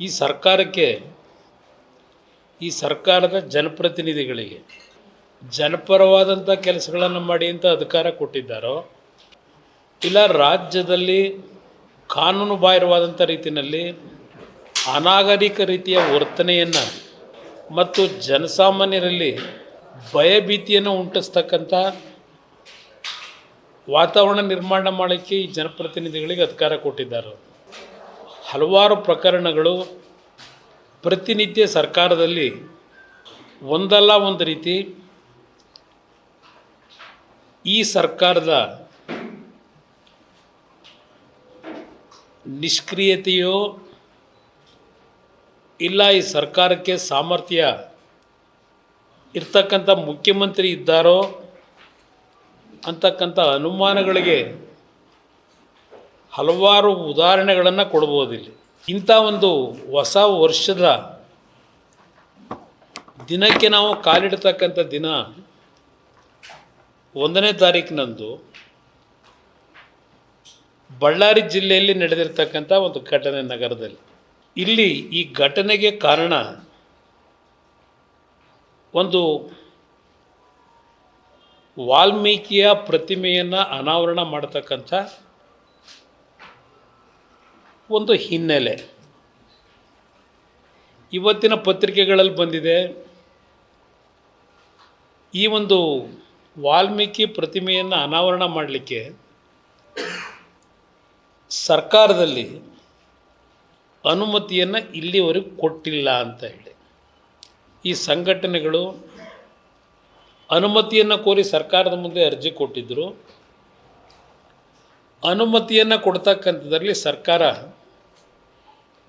ಈ ಸರ್ಕಾರಕ್ಕೆ, ಈ ಸರ್ಕಾರದ ಜನಪ್ರತಿನಿಧಿಗಳಿಗೆ ಜನಪರವಾದಂಥ ಕೆಲಸಗಳನ್ನು ಮಾಡಿ ಅಂತ ಅಧಿಕಾರ ಕೊಟ್ಟಿದ್ದಾರೋ, ಇಲ್ಲ ರಾಜ್ಯದಲ್ಲಿ ಕಾನೂನು ಬಾಹಿರವಾದಂಥ ರೀತಿಯಲ್ಲಿ ಅನಾಗರಿಕ ರೀತಿಯ ವರ್ತನೆಯನ್ನು ಮತ್ತು ಜನಸಾಮಾನ್ಯರಲ್ಲಿ ಭಯಭೀತಿಯನ್ನು ಉಂಟಿಸ್ತಕ್ಕಂಥ ವಾತಾವರಣ ನಿರ್ಮಾಣ ಮಾಡೋಕ್ಕೆ ಈ ಜನಪ್ರತಿನಿಧಿಗಳಿಗೆ ಅಧಿಕಾರ ಕೊಟ್ಟಿದ್ದಾರೆ? ಹಲವಾರು ಪ್ರಕರಣಗಳು ಪ್ರತಿನಿತ್ಯ ಸರ್ಕಾರದಲ್ಲಿ ಒಂದಲ್ಲ ಒಂದು ರೀತಿ ಈ ಸರ್ಕಾರದ ನಿಷ್ಕ್ರಿಯತೆಯೋ ಇಲ್ಲ ಈ ಸರ್ಕಾರಕ್ಕೆ ಸಾಮರ್ಥ್ಯ ಇರ್ತಕ್ಕಂಥ ಮುಖ್ಯಮಂತ್ರಿ ಇದ್ದಾರೋ ಅಂತಕ್ಕಂಥ ಅನುಮಾನಗಳಿಗೆ ಹಲವಾರು ಉದಾಹರಣೆಗಳನ್ನು ಕೊಡ್ಬೋದಿಲ್ಲಿ ಇಂಥ ಒಂದು ಹೊಸ ವರ್ಷದ ದಿನಕ್ಕೆ ನಾವು ಕಾಲಿಡ್ತಕ್ಕಂಥ ದಿನ ಒಂದನೇ ತಾರೀಕಿನಂದು ಬಳ್ಳಾರಿ ಜಿಲ್ಲೆಯಲ್ಲಿ ನಡೆದಿರ್ತಕ್ಕಂಥ ಒಂದು ಘಟನೆ ನಗರದಲ್ಲಿ. ಇಲ್ಲಿ ಈ ಘಟನೆಗೆ ಕಾರಣ ಒಂದು ವಾಲ್ಮೀಕಿಯ ಪ್ರತಿಮೆಯನ್ನು ಅನಾವರಣ ಮಾಡತಕ್ಕಂಥ ಒಂದು ಹಿನ್ನೆಲೆ. ಇವತ್ತಿನ ಪತ್ರಿಕೆಗಳಲ್ಲಿ ಬಂದಿದೆ, ಈ ಒಂದು ವಾಲ್ಮೀಕಿ ಪ್ರತಿಮೆಯನ್ನು ಅನಾವರಣ ಮಾಡಲಿಕ್ಕೆ ಸರ್ಕಾರದಲ್ಲಿ ಅನುಮತಿಯನ್ನು ಇಲ್ಲಿವರೆಗೂ ಕೊಟ್ಟಿಲ್ಲ ಅಂತ ಹೇಳಿ. ಈ ಸಂಘಟನೆಗಳು ಅನುಮತಿಯನ್ನು ಕೋರಿ ಸರ್ಕಾರದ ಮುಂದೆ ಅರ್ಜಿ ಕೊಟ್ಟಿದ್ದರು ಅನುಮತಿಯನ್ನು ಕೊಡ್ತಕ್ಕಂಥದ್ರಲ್ಲಿ ಸರ್ಕಾರ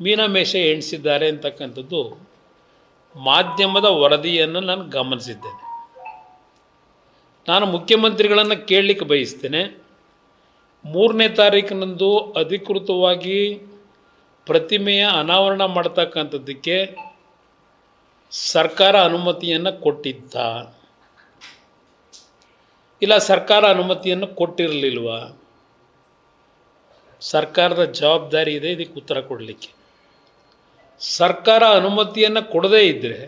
ಮೀನಮೇಷ ಎಣಿಸಿದ್ದಾರೆ ಅಂತಕ್ಕಂಥದ್ದು ಮಾಧ್ಯಮದ ವರದಿಯನ್ನು ನಾನು ಗಮನಿಸಿದ್ದೇನೆ. ನಾನು ಮುಖ್ಯಮಂತ್ರಿಗಳನ್ನು ಕೇಳಲಿಕ್ಕೆ ಬಯಸ್ತೇನೆ. ಮೂರನೇ ತಾರೀಕಿನಂದು ಅಧಿಕೃತವಾಗಿ ಪ್ರತಿಮೆಯ ಅನಾವರಣ ಮಾಡ್ತಕ್ಕಂಥದ್ದಕ್ಕೆ ಸರ್ಕಾರ ಅನುಮತಿಯನ್ನು ಕೊಟ್ಟಿದ್ದ ಇಲ್ಲ ಸರ್ಕಾರ ಅನುಮತಿಯನ್ನು ಕೊಟ್ಟಿರಲಿಲ್ವಾ? ಸರ್ಕಾರದ ಜವಾಬ್ದಾರಿ ಇದೆ, ಇದಕ್ಕೆ ಉತ್ತರ ಕೊಡಲಿಕ್ಕೆ. ಸರ್ಕಾರ ಅನುಮತಿಯನ್ನು ಕೊಡದೇ ಇದ್ದರೆ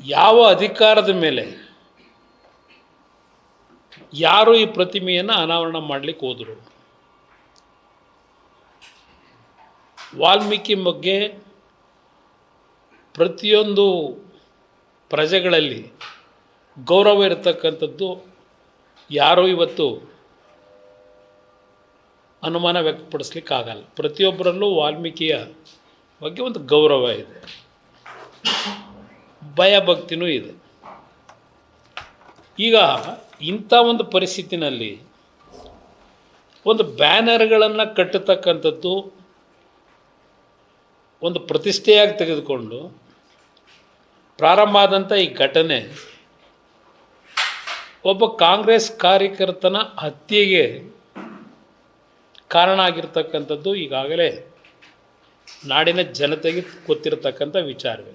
ಯಾವ ಅಧಿಕಾರದ ಮೇಲೆ ಯಾರು ಈ ಪ್ರತಿಮೆಯನ್ನು ಅನಾವರಣ ಮಾಡಲಿಕ್ಕೆ ಹೋದರು? ವಾಲ್ಮೀಕಿ ಬಗ್ಗೆ ಪ್ರತಿಯೊಂದು ಪ್ರಜೆಗಳಲ್ಲಿ ಗೌರವ ಇರತಕ್ಕಂಥದ್ದು ಯಾರೂ ಇವತ್ತು ಅನುಮಾನ ವ್ಯಕ್ತಪಡಿಸ್ಲಿಕ್ಕಾಗಲ್ಲ. ಪ್ರತಿಯೊಬ್ಬರಲ್ಲೂ ವಾಲ್ಮೀಕಿಯ ಬಗ್ಗೆ ಒಂದು ಗೌರವ ಇದೆ. ಭಯಭಕ್ತಿನೂ ಇದೆ. ಈಗ ಇಂಥ ಒಂದು ಪರಿಸ್ಥಿತಿನಲ್ಲಿ ಒಂದು ಬ್ಯಾನರ್ಗಳನ್ನು ಕಟ್ಟತಕ್ಕಂಥದ್ದು ಒಂದು ಪ್ರತಿಷ್ಠೆಯಾಗಿ ತೆಗೆದುಕೊಂಡು ಪ್ರಾರಂಭ ಆದಂಥ ಈ ಘಟನೆ ಒಬ್ಬ ಕಾಂಗ್ರೆಸ್ ಕಾರ್ಯಕರ್ತನ ಹತ್ಯೆಗೆ ಕಾರಣ ಆಗಿರ್ತಕ್ಕಂಥದ್ದು ಈಗಾಗಲೇ ನಾಡಿನ ಜನತೆಗೆ ಗೊತ್ತಿರತಕ್ಕಂಥ ವಿಚಾರವೇ.